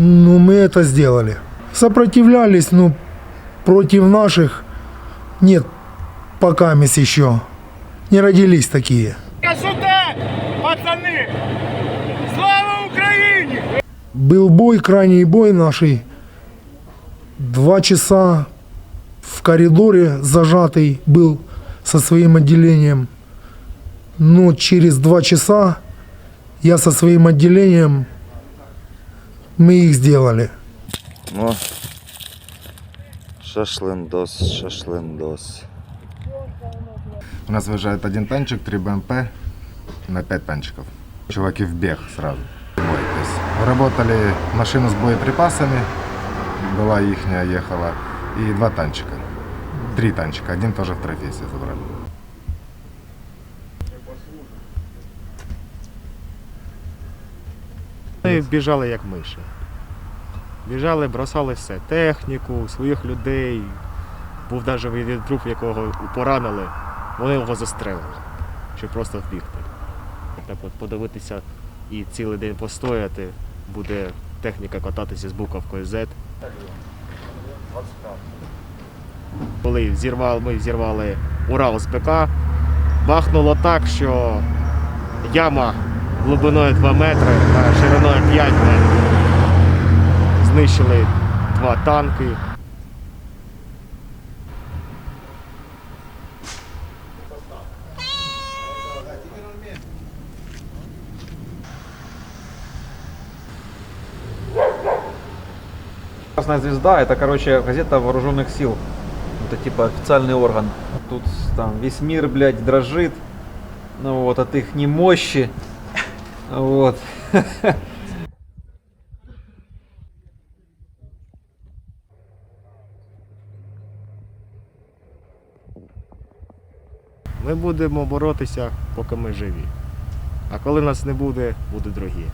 Ну, мы это сделали. Сопротивлялись, но против наших нет пока мисс еще. Не родились такие. Сюда, пацани! Слава Україні! Был бой, крайний бой нашей. Два часа в коридоре зажатый был со своим отделением. Но через два часа я со своим отделением, мы их сделали. Ну, шашлындос, шашлындос. У нас выезжает один танчик, 3 БМП на 5 танчиков. Чуваки в бег сразу. Работали машину с боеприпасами, была ихняя, ехала, и два танчика. Три танчика, один тоже в трофей себе забрали. Ми біжали як миші. Біжали, бросали все. Техніку, своїх людей. Був навіть труп, якого поранили. Вони його застрелили, щоб просто вбігти. Так от подивитися і цілий день постояти, буде техніка кататися з буковкою Z. Коли зірвали, ми зірвали Урал з БК, бахнуло так, що яма глибиною 2 метри 5 метрів. Знищили два танки. Красная звезда это, короче, газета вооруженных сил. Это типа официальный орган. Тут там весь мир, блядь, дрожит. Ну вот, от их немощи. Вот. Ми будемо боротися, поки ми живі. А коли нас не буде, будуть другі.